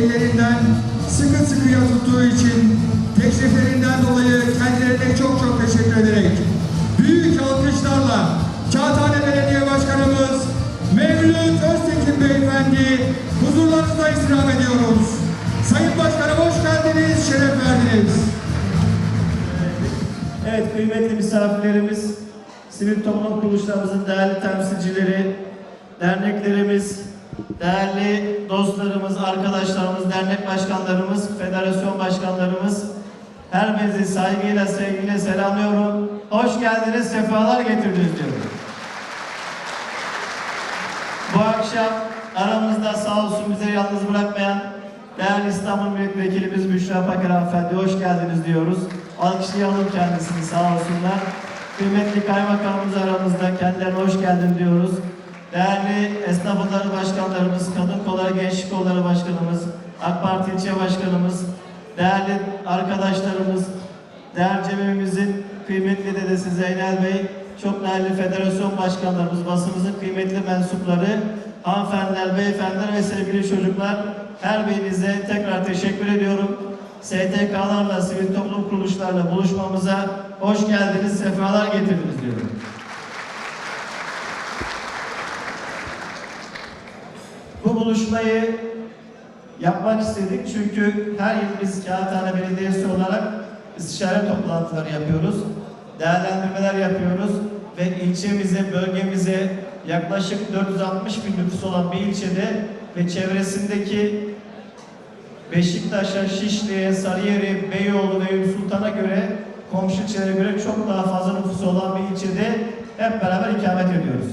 ellerinden sıkı sıkıya tuttuğu için teşriflerinden dolayı kendilerine çok çok teşekkür ederek büyük alkışlarla Kağıthane Belediye Başkanımız Mevlüt Öztekin Beyefendi huzurlarınızda istirham ediyoruz. Sayın Başkanım hoş geldiniz, şeref verdiniz. Evet kıymetli misafirlerimiz, sivil toplum kuruluşlarımızın değerli temsilcileri, derneklerimiz, değerli dostlarımız, arkadaşlarımız, dernek başkanlarımız, federasyon başkanlarımız, her birinizi saygıyla, sevgiyle selamlıyorum. Hoş geldiniz, sefalar getirdiniz diyorum. Bu akşam aramızda sağ olsun bizi yalnız bırakmayan değerli İstanbul Milletvekilimiz Büşra Paker Hanımefendi hoş geldiniz diyoruz. Alkışlayalım kendisini sağ olsunlar. Kıymetli kaymakamımız aramızda kendilerine hoş geldin diyoruz. Değerli esnaf odaları başkanlarımız, kadın kolları, gençlik kolları başkanımız, AK Parti ilçe başkanımız, değerli arkadaşlarımız, değerli cemimizin kıymetli dedesi Zeynel Bey, çok değerli federasyon başkanlarımız, basımızın kıymetli mensupları, hanımefendiler, beyefendiler ve sevgili çocuklar, her birinize tekrar teşekkür ediyorum. STK'larla, sivil toplum kuruluşlarla buluşmamıza hoş geldiniz, sefalar getirdiniz diyorum. Bu buluşmayı yapmak istedik çünkü her yıl biz Kağıthane Belediyesi olarak istişare toplantıları yapıyoruz. Değerlendirmeler yapıyoruz ve ilçemize, bölgemize yaklaşık 460 bin nüfusu olan bir ilçede ve çevresindeki Beşiktaş'a, Şişli'ye, Sarıyer'e, Beyoğlu ve Eyüp Sultan'a göre komşu ilçelere göre çok daha fazla nüfusu olan bir ilçede hep beraber ikamet ediyoruz.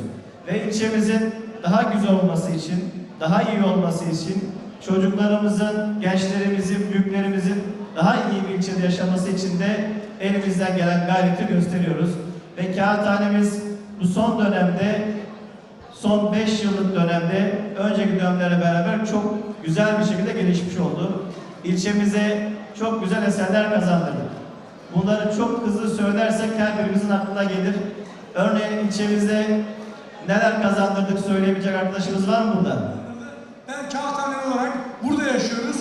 Ve ilçemizin daha güzel olması için, daha iyi olması için, çocuklarımızın, gençlerimizin, büyüklerimizin daha iyi bir ilçede yaşaması için de elimizden gelen gayreti gösteriyoruz. Ve kağıthanemiz bu son dönemde son 5 yıllık dönemde önceki dönemlerle beraber çok güzel bir şekilde gelişmiş oldu. İlçemize çok güzel eserler kazandırdık. Bunları çok hızlı söylersek her birimizin aklına gelir. Örneğin ilçemizde neler kazandırdık söyleyebilecek arkadaşımız var mı burada? Ben Kağıthane olarak burada yaşıyoruz.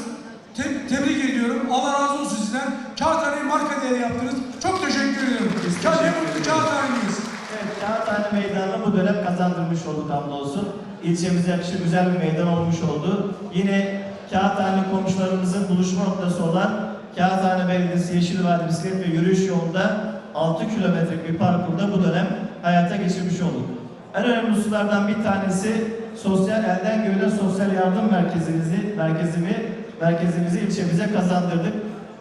Te- tebrik ediyorum. Allah razı olsun sizden. Kağıthane'yi marka değeri yaptınız. Çok teşekkür ediyorum. Biz Kağıt- teşekkür mutlu. Kağıthane'liyiz. Evet, Kağıthane Meydanı'nı bu dönem kazandırmış olduk hamdolsun. İlçemize yakışır güzel bir meydan olmuş oldu. Yine Kağıthane komşularımızın buluşma noktası olan Kağıthane Belediyesi Yeşil Vadi Bisiklet ve Yürüyüş Yolu'nda 6 kilometrelik bir parkurda bu dönem hayata geçirmiş olduk. En önemli hususlardan bir tanesi sosyal elden gövde sosyal yardım merkezimizi, merkezimi, merkezimizi ilçemize kazandırdık.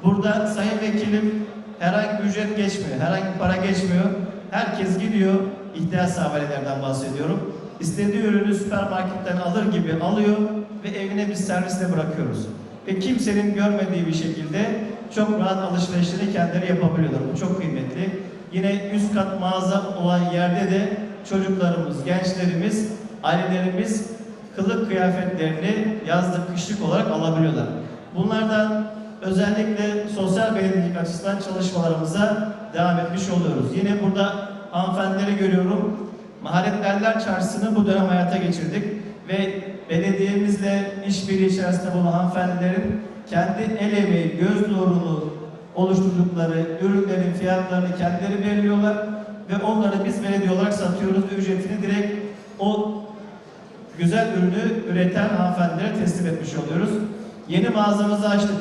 Burada Sayın Vekilim herhangi bir ücret geçmiyor, herhangi bir para geçmiyor. Herkes gidiyor, ihtiyaç sahibilerden bahsediyorum. İstediği ürünü süpermarketten alır gibi alıyor ve evine biz servisle bırakıyoruz. Ve kimsenin görmediği bir şekilde çok rahat alışverişleri kendileri yapabiliyorlar. Bu çok kıymetli. Yine üst kat mağaza olan yerde de çocuklarımız, gençlerimiz, ailelerimiz kılık kıyafetlerini yazlık, kışlık olarak alabiliyorlar. Bunlardan özellikle sosyal belediyecilik açısından çalışmalarımıza devam etmiş oluyoruz. Yine burada hanımefendileri görüyorum. Mahalletlerler Çarşısı'nı bu dönem hayata geçirdik ve belediyemizle işbirliği içerisinde bulunan hanımefendilerin kendi el emeği, göz nurunu oluşturdukları ürünlerin fiyatlarını kendileri belirliyorlar ve onları biz belediye olarak satıyoruz ve ücretini direkt o güzel ürünü üreten hanımefendilere teslim etmiş oluyoruz. Yeni mağazamızı açtık.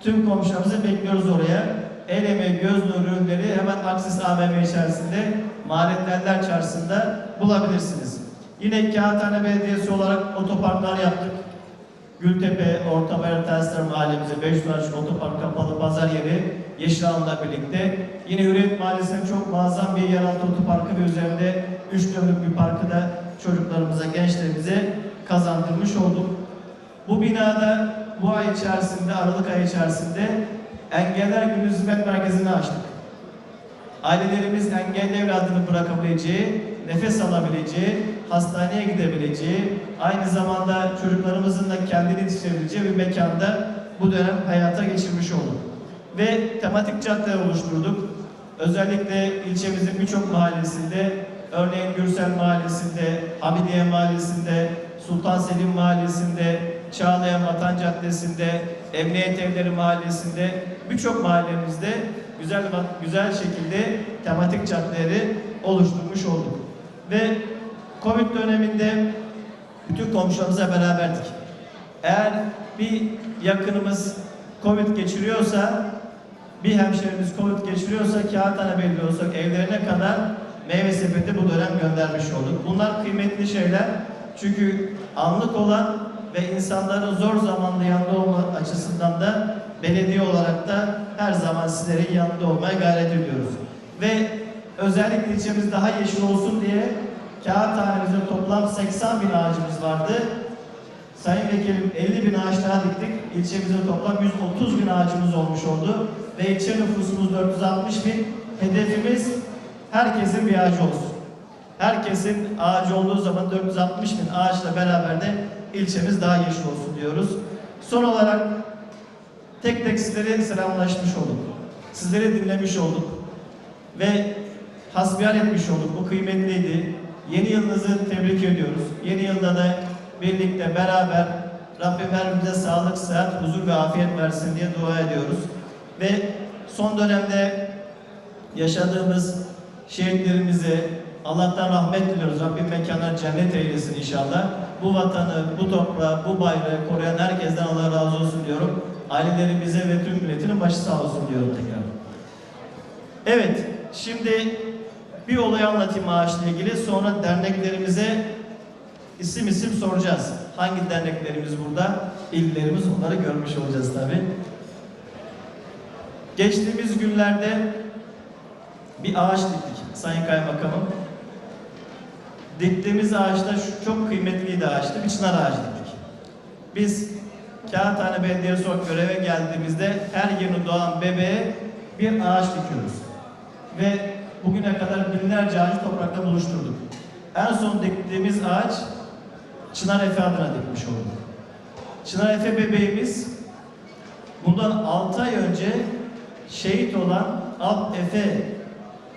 Tüm komşularımızı bekliyoruz oraya. El emeği, göz nuru ürünleri hemen Aksis AVM içerisinde Mahalletlerler Çarşısı'nda bulabilirsiniz. Yine Kağıthane Belediyesi olarak otoparklar yaptık. Gültepe, Ortabayır Tersler Mahallemize 5 açık otopark kapalı pazar yeri Yeşilal'la birlikte. Yine Hürriyet Mahallesi'nin çok muazzam bir yeraltı otoparkı ve üzerinde 3 dönümlük bir parkı da çocuklarımıza, gençlerimize kazandırmış olduk. Bu binada bu ay içerisinde, Aralık ayı içerisinde Engeller Günü Hizmet Merkezi'ni açtık. Ailelerimiz engelli evladını bırakabileceği, nefes alabileceği, hastaneye gidebileceği, aynı zamanda çocuklarımızın da kendini yetiştirebileceği bir mekanda bu dönem hayata geçirmiş olduk. Ve tematik cadde oluşturduk. Özellikle ilçemizin birçok mahallesinde, örneğin Gürsel Mahallesi'nde, Hamidiye Mahallesi'nde, Sultan Selim Mahallesi'nde, Çağlayan Vatan Caddesi'nde, Emniyet Evleri Mahallesi'nde, birçok mahallemizde güzel güzel şekilde tematik caddeleri oluşturmuş olduk. Ve Covid döneminde bütün komşularımızla beraberdik. Eğer bir yakınımız Covid geçiriyorsa, bir hemşerimiz Covid geçiriyorsa kağıthane belli olsak evlerine kadar meyve sepeti bu dönem göndermiş olduk. Bunlar kıymetli şeyler. Çünkü anlık olan ve insanların zor zamanda yanında olma açısından da belediye olarak da her zaman sizlerin yanında olmaya gayret ediyoruz. Ve özellikle ilçemiz daha yeşil olsun diye kağıthanemizde toplam 80 bin ağacımız vardı. Sayın Vekilim 50 bin ağaç daha diktik. İlçemizde toplam 130 bin ağacımız olmuş oldu. Ve ilçe nüfusumuz 460 bin. Hedefimiz herkesin bir ağacı olsun. Herkesin ağacı olduğu zaman 460 bin ağaçla beraber de ilçemiz daha yeşil olsun diyoruz. Son olarak tek tek sizlere selamlaşmış olduk. Sizleri dinlemiş olduk. Ve hasbihal etmiş olduk. Bu kıymetliydi. Yeni yılınızı tebrik ediyoruz. Yeni yılda da birlikte beraber Rabbim her birimize sağlık, sıhhat, huzur ve afiyet versin diye dua ediyoruz. Ve son dönemde yaşadığımız şehitlerimize Allah'tan rahmet diliyoruz. Rabbim mekanlar cennet eylesin inşallah. Bu vatanı, bu toprağı, bu bayrağı koruyan herkesten Allah razı olsun diyorum. Ailelerimize ve tüm milletinin başı sağ olsun diyorum tekrar. Evet, şimdi bir olay anlatayım ağaçla ilgili. Sonra derneklerimize isim isim soracağız. Hangi derneklerimiz burada? İllerimiz onları görmüş olacağız tabi. Geçtiğimiz günlerde bir ağaç diktik Sayın Kaymakamım. Diktiğimiz ağaçta şu çok kıymetliydi ağaçtı. Bir çınar ağacı diktik. Biz Kağıthane Belediyesi olarak göreve geldiğimizde her yeni doğan bebeğe bir ağaç dikiyoruz. Ve bugüne kadar binlerce ağacı toprakta buluşturduk. En son diktiğimiz ağaç Çınar Efe adına dikmiş olduk. Çınar Efe bebeğimiz bundan 6 ay önce şehit olan Alp Efe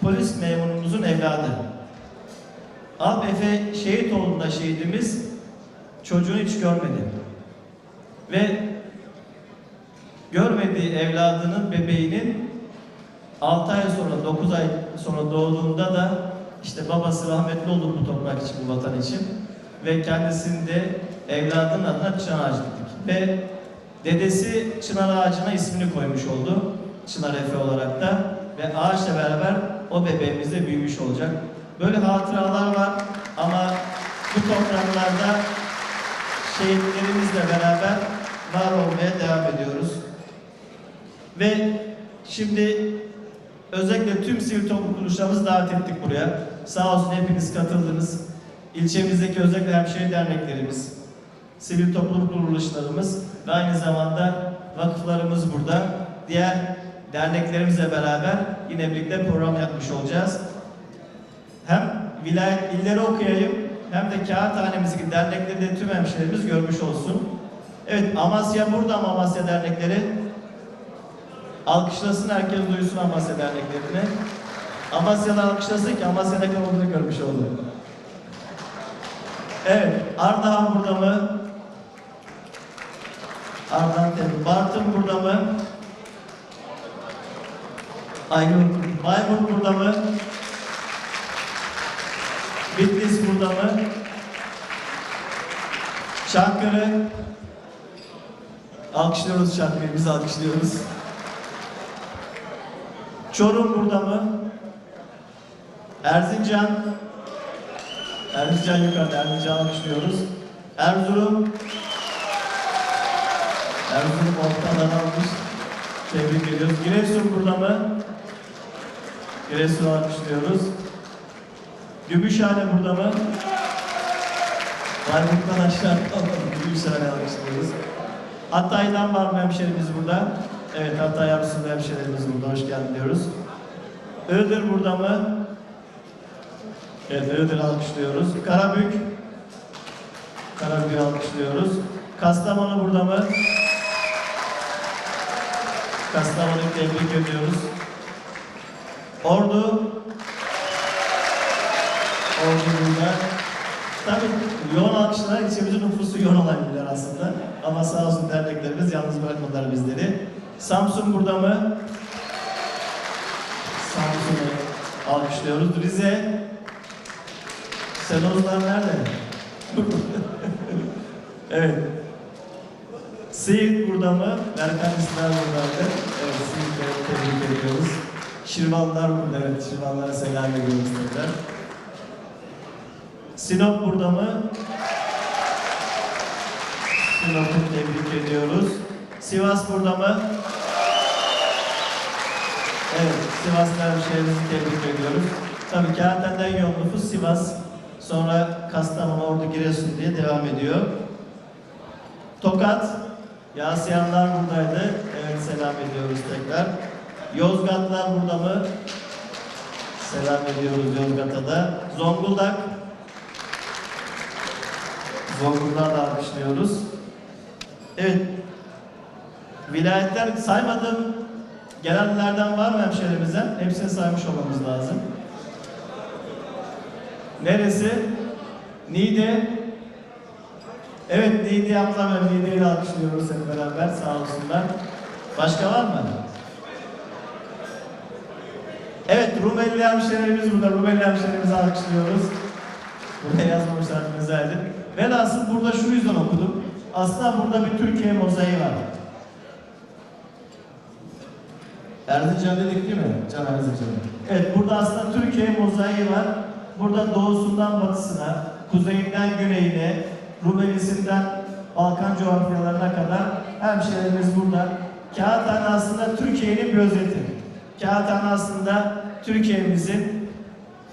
polis memurumuzun evladı. Alp Efe şehit olduğunda şehidimiz çocuğunu hiç görmedi. Ve görmediği evladının bebeğinin 6 ay sonra 9 ay sonra doğduğunda da işte babası rahmetli oldu bu toprak için bu vatan için ve kendisinde evladının adına çınar ağacı diktik. Ve dedesi çınar ağacına ismini koymuş oldu. Çınar Efe olarak da ve ağaçla beraber o bebeğimiz de büyümüş olacak. Böyle hatıralar var ama bu topraklarda şehitlerimizle beraber var olmaya devam ediyoruz. Ve şimdi özellikle tüm sivil toplum kuruluşlarımızı davet ettik buraya. Sağ olsun hepiniz katıldınız. İlçemizdeki özellikle hemşehri derneklerimiz, sivil toplum kuruluşlarımız ve aynı zamanda vakıflarımız burada. Diğer derneklerimizle beraber yine birlikte program yapmış olacağız. Hem vilayet illeri okuyayım hem de kağıthanemizdeki dernekleri de tüm hemşehrilerimiz görmüş olsun. Evet Amasya burada Amasya dernekleri? Alkışlasın herkes duysun Amasya derneklerini. Amasya'da alkışlasın ki Amasya ne kadar olduğunu görmüş oldu. Evet, Ardahan burada mı? Ardahan tabii. Bartın burada mı? Aynur, Bayburt burada mı? Bitlis burada mı? Çankırı. Alkışlıyoruz Çankırı'yı, biz alkışlıyoruz. Çorum burada mı? Erzincan. Erzincan yukarıda, Erzincan alkışlıyoruz. Erzurum. Erzurum ortadan almış. Tebrik ediyoruz. Giresun burada mı? Giresun alkışlıyoruz. Gümüşhane burada mı? Bayburt'tan aşağı kalmadı. Gümüşhane alkışlıyoruz. Hatay'dan var mı hemşerimiz burada? Evet Hatay Arsu'da hemşerimiz burada. Hoş geldin diyoruz. Iğdır burada mı? Evet Iğdır alkışlıyoruz. Karabük. Karabük'ü alkışlıyoruz. Kastamonu burada mı? Kastamonu'yu tebrik ediyoruz. Ordu. Ordu burada. Tabii yoğun alkışlar ilçemizin nüfusu yoğun olan iller aslında. Ama sağ olsun derneklerimiz yalnız bırakmadılar bizleri. Samsun burada mı? Samsun'u alkışlıyoruz. Rize. Senozlar nerede? evet. Siirt burada mı? Berkan İsmail buradaydı. Evet, Siirt'e tebrik ediyoruz. Şirvanlar burada, evet. Şirvanlara selam ediyoruz tekrar. Sinop burada mı? Sinop'u tebrik ediyoruz. Sivas burada mı? Evet, Sivas hemşehrimizi tebrik ediyoruz. Tabii Kağıthane'den yoğun nüfus Sivas, sonra Kastamonu, Ordu, Giresun diye devam ediyor. Tokat, Yasiyanlar buradaydı. Evet, selam ediyoruz tekrar. Yozgatlar burada mı? Selam ediyoruz Yozgat'a da. Zonguldak, Zonguldak'ı da alkışlıyoruz. Evet. Vilayetler saymadım. Gelenlerden var mı hemşehrimizden? Hepsini saymış olmamız lazım. Neresi? Niğde. Evet Niğde'yi atlamıyorum. Niğde'yi de alkışlıyoruz hep beraber. Sağ olsunlar. Başka var mı? Evet Rumeli hemşehrilerimiz burada. Rumeli hemşehrilerimizi alkışlıyoruz. Buraya yazmamışlar güzeldi. Velhasıl burada şu yüzden okudum. Aslında burada bir Türkiye mozaiği var. Erzincan dedik değil mi? Can Erzincan. Evet burada aslında Türkiye mozaiği var. Burada doğusundan batısına, kuzeyinden güneyine, Rumelisinden Balkan coğrafyalarına kadar hemşehrilerimiz burada. Kağıthane aslında Türkiye'nin bir özeti. Kağıthane aslında Türkiye'mizin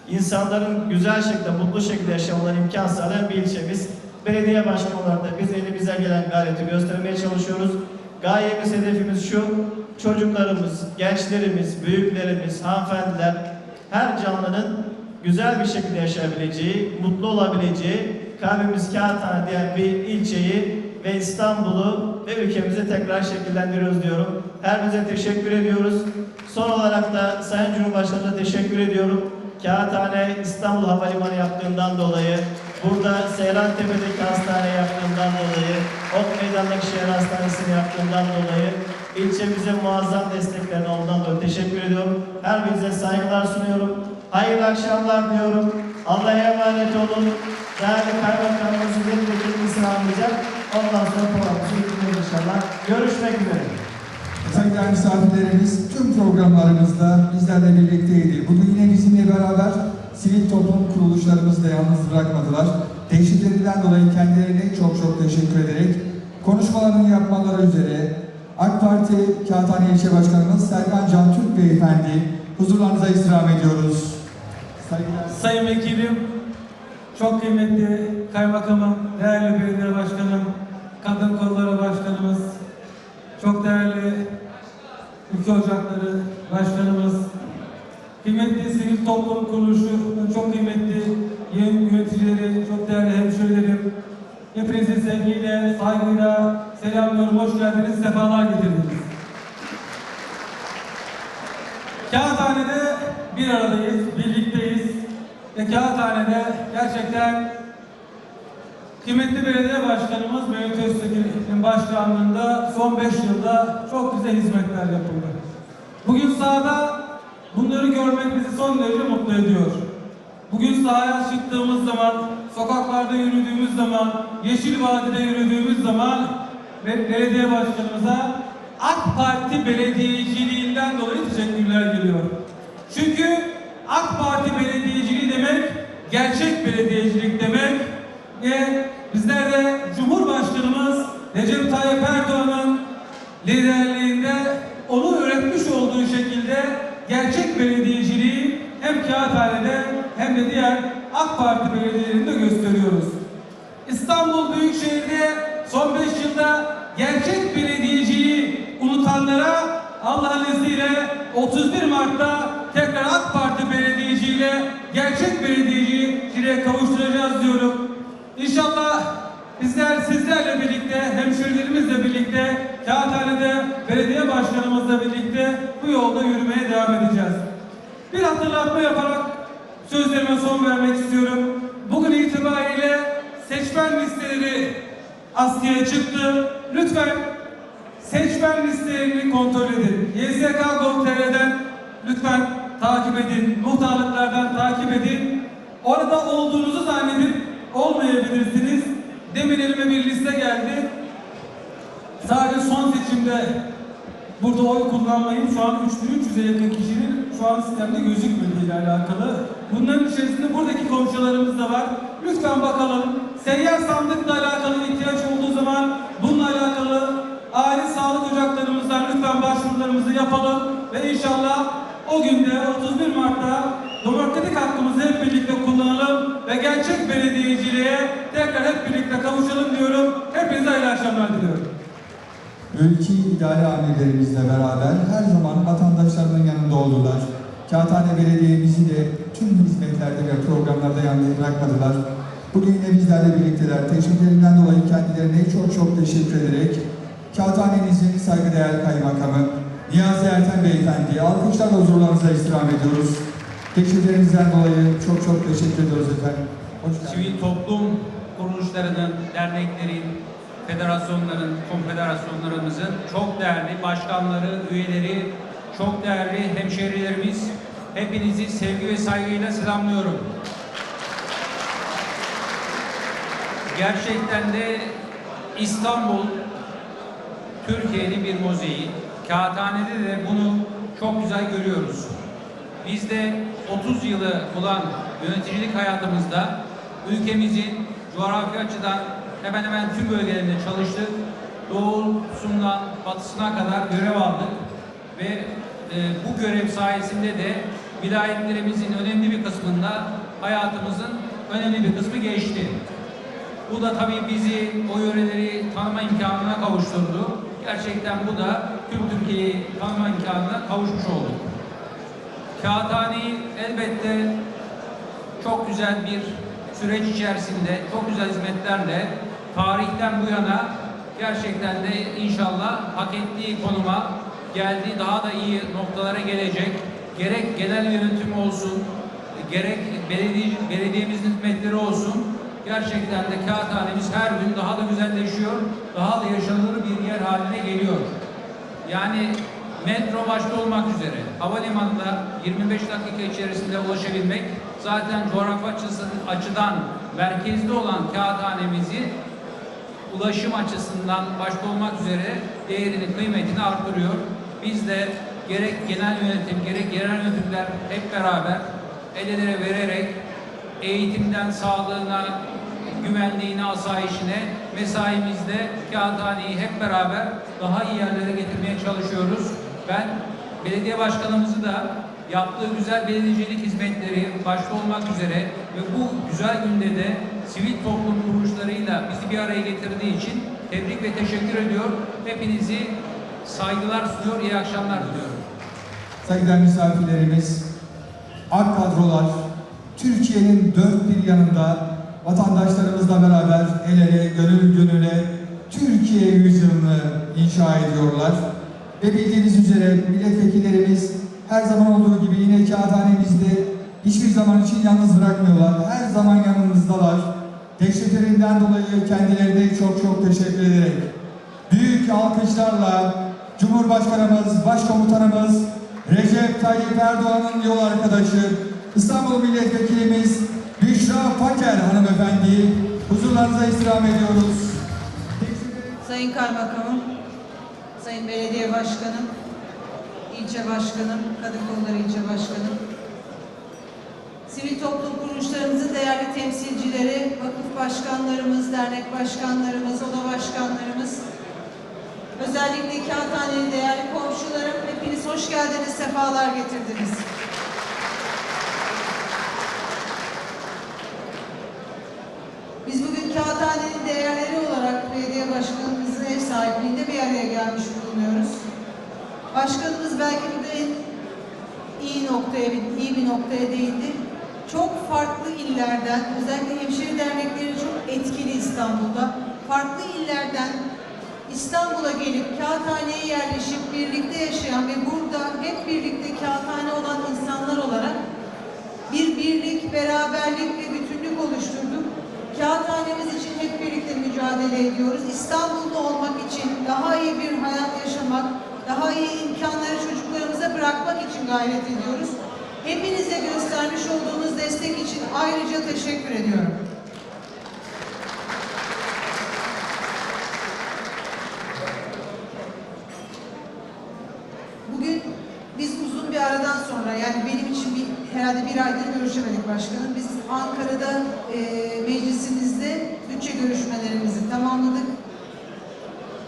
insanların güzel şekilde, mutlu şekilde yaşamalarına imkan sağlayan bir ilçemiz. Belediye başkanı olarak da biz elimize gelen gayreti göstermeye çalışıyoruz. Gayemiz, hedefimiz şu, çocuklarımız, gençlerimiz, büyüklerimiz, hanımefendiler, her canlının güzel bir şekilde yaşayabileceği, mutlu olabileceği, kalbimiz kağıthane diyen bir ilçeyi ve İstanbul'u ve ülkemizi tekrar şekillendiriyoruz diyorum. Her bize teşekkür ediyoruz. Son olarak da Sayın Cumhurbaşkanı'na teşekkür ediyorum. Kağıthane İstanbul Havalimanı yaptığından dolayı, burada Seyrantepe'deki hastane yaptığından dolayı, Ok Meydan'daki şehir hastanesini yaptığından dolayı, ilçemize muazzam desteklerini olduğundan dolayı teşekkür ediyorum. Her birinize saygılar sunuyorum. Hayırlı akşamlar diyorum. Allah'a emanet olun. Değerli kaymakamımız milletvekilimiz alacak. Ondan sonra programımızı bitireceğiz inşallah. Görüşmek üzere. Saygıdeğer misafirlerimiz tüm programlarımızda bizlerle birlikteydi. Bugün yine bizimle beraber sivil toplum kuruluşlarımızı da yalnız bırakmadılar. Teşviklerinden dolayı kendilerine çok çok teşekkür ederek konuşmalarını yapmaları üzere AK Parti Kağıthane İlçe Başkanımız Serkan Can Türk Beyefendi huzurlarınıza istirham ediyoruz. Saygılar. Sayın Vekilim, çok kıymetli Kaymakamım, değerli Belediye Başkanım, Kadın Kolları Başkanımız, çok değerli Ülke Ocakları Başkanımız, kıymetli Sivil Toplum Kuruluşu'nun çok kıymetli yöneticileri, çok değerli hemşehrilerim, hepinizi sevgiyle, saygıyla selamlıyorum, hoş geldiniz, sefalar getirdiniz. Kağıthane'de bir aradayız, birlikteyiz. Ve Kağıthane'de gerçekten kıymetli belediye başkanımız Mehmet Öztekin'in başkanlığında son 5 yılda çok güzel hizmetler yapıldı. Bugün sahada bunları görmek bizi son derece mutlu ediyor. Bugün sahaya çıktığımız zaman, sokaklarda yürüdüğümüz zaman, Yeşil Vadide yürüdüğümüz zaman ve belediye başkanımıza AK Parti belediyeciliğinden dolayı teşekkürler geliyor. Çünkü AK Parti belediyeciliği demek gerçek belediyecilik demek ve bizler de Cumhurbaşkanımız Recep Tayyip Erdoğan'ın liderliğinde onu öğretmiş olduğu şekilde gerçek belediyeciliği hem Kağıthane'de hem de diğer AK Parti belediyelerinde gösteriyoruz. İstanbul Büyükşehir'de son 5 yılda gerçek belediyeciliği unutanlara Allah'ın izniyle 31 Mart'ta tekrar AK Parti belediyeciyle gerçek belediyeciliğe kavuşturacağız diyorum. İnşallah bizler sizlerle birlikte, hemşerilerimizle birlikte, Kağıthane'de belediye başkanımızla birlikte bu yolda yürümeye devam edeceğiz. Bir hatırlatma yaparak sözlerime son vermek istiyorum. bugün itibariyle seçmen listeleri askıya çıktı. Lütfen seçmen listelerini kontrol edin. YSK.gov.tr'den lütfen takip edin. Muhtarlıklardan takip edin. Orada olduğunuzu zannedip olmayabilirsiniz. Demin elime bir liste geldi. Sadece son seçimde burada oy kullanmayın. Şu an 3300'e yakın kişinin şu an sistemde gözükmediğiyle alakalı. Bunların içerisinde buradaki komşularımız da var. Lütfen bakalım. Seyyar sandıkla alakalı ihtiyaç olduğu zaman bununla alakalı aile sağlık ocaklarımızdan lütfen başvurularımızı yapalım ve inşallah o günde 31 Mart'ta demokratik hakkımızı hep birlikte kullanalım ve gerçek belediyeciliğe tekrar hep birlikte kavuşalım diyorum. Hepinize hayırlı akşamlar diliyorum. Mülki idare amirlerimizle beraber her zaman vatandaşlarının yanında oldular. Kağıthane Belediye'mizi de tüm hizmetlerde ve programlarda yalnız bırakmadılar. Bugün yine bizlerle birlikteler. Teşekkürlerinden dolayı kendilerine çok çok teşekkür ederek Kağıthanemizin saygıdeğer kaymakamı Niyazi Erten Beyefendi'ye alkışlarla huzurlarınıza istirham ediyoruz. Teşekkürlerinizden dolayı çok çok teşekkür ediyoruz efendim. Hoş geldiniz. sivil toplum kuruluşlarının, derneklerin, federasyonların, konfederasyonlarımızın çok değerli başkanları, üyeleri, çok değerli hemşehrilerimiz, hepinizi sevgi ve saygıyla selamlıyorum. Gerçekten de İstanbul, Türkiye'nin bir mozaiği. Kağıthane'de de bunu çok güzel görüyoruz. Biz de 30 yılı bulan yöneticilik hayatımızda ülkemizin coğrafi açıdan hemen hemen tüm bölgelerinde çalıştık. Doğusundan batısına kadar görev aldık ve e, bu görev sayesinde de vilayetlerimizin önemli bir kısmında hayatımızın önemli bir kısmı geçti. Bu da tabii bizi o yöreleri tanıma imkanına kavuşturdu. Gerçekten bu da tüm Türkiye'yi tanıma imkanına kavuşmuş olduk. Kağıthaneyi elbette çok güzel bir süreç içerisinde, çok güzel hizmetlerle tarihten bu yana gerçekten de inşallah hak ettiği konuma geldi. Daha da iyi noktalara gelecek. Gerek genel yönetim olsun, gerek belediye, belediyemizin hizmetleri olsun. Gerçekten de kağıthanemiz her gün daha da güzelleşiyor, daha da yaşanılır bir yer haline geliyor. Yani metro başta olmak üzere havalimanında 25 dakika içerisinde ulaşabilmek zaten coğrafi açısı, açıdan merkezde olan kağıthanemizi ulaşım açısından başta olmak üzere değerini, kıymetini artırıyor. Biz de gerek genel yönetim, gerek yerel yönetimler hep beraber el vererek eğitimden sağlığına, güvenliğine, asayişine mesaimizde kağıthaneyi hep beraber daha iyi yerlere getirmeye çalışıyoruz. Ben belediye başkanımızı da yaptığı güzel belediyecilik hizmetleri başta olmak üzere ve bu güzel günde de sivil toplum kuruluşlarıyla bizi bir araya getirdiği için tebrik ve teşekkür ediyor. Hepinizi saygılar sunuyor, iyi akşamlar diliyorum. Saygıdeğer misafirlerimiz, ak kadrolar, Türkiye'nin dört bir yanında vatandaşlarımızla beraber el ele, gönül gönüle Türkiye yüzyılını inşa ediyorlar. Ve bildiğiniz üzere milletvekillerimiz her zaman olduğu gibi yine kağıthanemizde hiçbir zaman için yalnız bırakmıyorlar. Her zaman yanımızdalar. Teşriflerinden dolayı kendilerine çok çok teşekkür ederek büyük alkışlarla Cumhurbaşkanımız, Başkomutanımız Recep Tayyip Erdoğan'ın yol arkadaşı İstanbul Milletvekilimiz Büşra Paker hanımefendiyi huzurlarınıza istirham ediyoruz. Sayın Kaymakamım, Sayın Belediye Başkanım, İlçe Başkanım, Kadın Kolları İlçe Başkanım, sivil toplum kuruluşlarımızın değerli temsilcileri, vakıf başkanlarımız, dernek başkanlarımız, oda başkanlarımız, özellikle Kağıthane'nin değerli komşularım, hepiniz hoş geldiniz, sefalar getirdiniz. Biz bugün Kağıthane'nin değerleri olarak belediye başkanımızın ev sahipliğinde bir araya gelmiş bulunuyoruz. Başkanımız belki en iyi noktaya, iyi bir noktaya değindi. Çok farklı illerden, özellikle hemşire dernekleri çok etkili İstanbul'da. Farklı illerden İstanbul'a gelip kağıthaneye yerleşip birlikte yaşayan ve burada hep birlikte kağıthane olan insanlar olarak bir birlik, beraberlik ve bütünlük oluşturduk. Kağıthanemiz için hep birlikte mücadele ediyoruz. İstanbul'da olmak için, daha iyi bir hayat yaşamak, daha iyi imkanları çocuklarımıza bırakmak için gayret ediyoruz. Hepinize göstermiş olduğunuz destek için ayrıca teşekkür ediyorum. Bugün biz uzun bir aradan sonra yani benim için bir, herhalde bir aydır görüşemedik başkanım. Biz Ankara'da e, meclisimizde bütçe görüşmelerimizi tamamladık.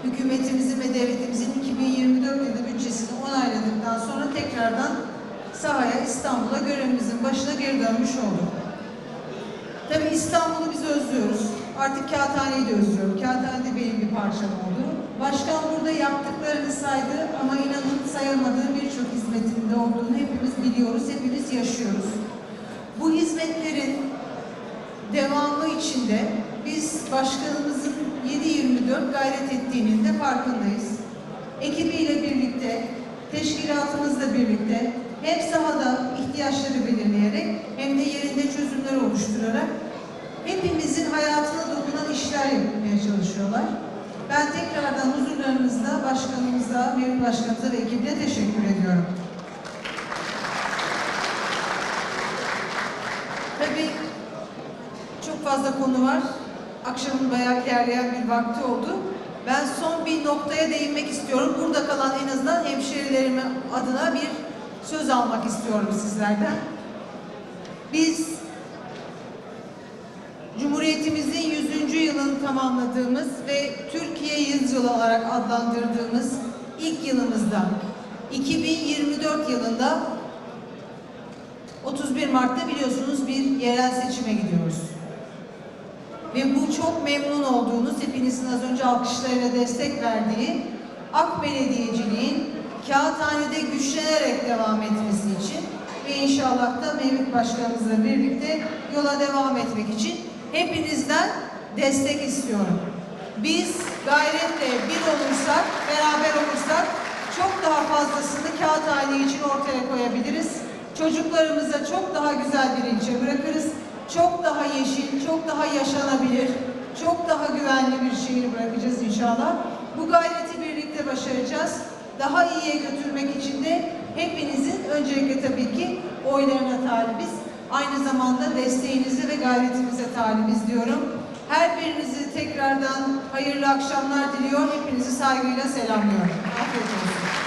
Hükümetimizin ve devletimizin 2024 yılı bütçesini onayladıktan sonra tekrardan sahaya İstanbul'a görevimizin başına geri dönmüş olduk. Tabii İstanbul'u biz özlüyoruz. Artık Kağıthane'yi de özlüyorum. Kağıthane de benim bir parçam oldu. Başkan burada yaptıklarını saydı ama inanın sayamadığı birçok hizmetinde olduğunu hepimiz biliyoruz, hepimiz yaşıyoruz. Bu hizmetlerin devamı içinde biz başkanımızın 7-24 gayret ettiğinin de farkındayız. Ekibiyle birlikte, teşkilatımızla birlikte hem sahada ihtiyaçları belirleyerek hem de yerinde çözümler oluşturarak hepimizin hayatına dokunan işler yapmaya çalışıyorlar. Ben tekrardan huzurlarınızda başkanımıza, Mevlüt Başkanımıza ve ekibine teşekkür ediyorum. Tabii çok fazla konu var. Akşamın bayağı ilerleyen bir vakti oldu. Ben son bir noktaya değinmek istiyorum. Burada kalan en azından hemşerilerime adına bir söz almak istiyorum sizlerden. Biz Cumhuriyetimizin 100. yılını tamamladığımız ve Türkiye Yüzyılı olarak adlandırdığımız ilk yılımızda 2024 yılında 31 Mart'ta biliyorsunuz bir yerel seçime gidiyoruz. Ve bu çok memnun olduğunuz, hepinizin az önce alkışlarıyla destek verdiği AK Belediyeciliğin Kağıthane'de güçlenerek devam etmesi için ve inşallah da Mevlüt Başkanımızla birlikte yola devam etmek için hepinizden destek istiyorum. Biz gayretle bir olursak, beraber olursak çok daha fazlasını Kağıthane için ortaya koyabiliriz. Çocuklarımıza çok daha güzel bir ilçe bırakırız. Çok daha yeşil, çok daha yaşanabilir, çok daha güvenli bir şehir bırakacağız inşallah. Bu gayreti birlikte başaracağız. Daha iyiye götürmek için de hepinizin öncelikle tabii ki oylarına talibiz. Aynı zamanda desteğinize ve gayretinize talibiz diyorum. Her birinizi tekrardan hayırlı akşamlar diliyor. Hepinizi saygıyla selamlıyorum. Afiyet olsun.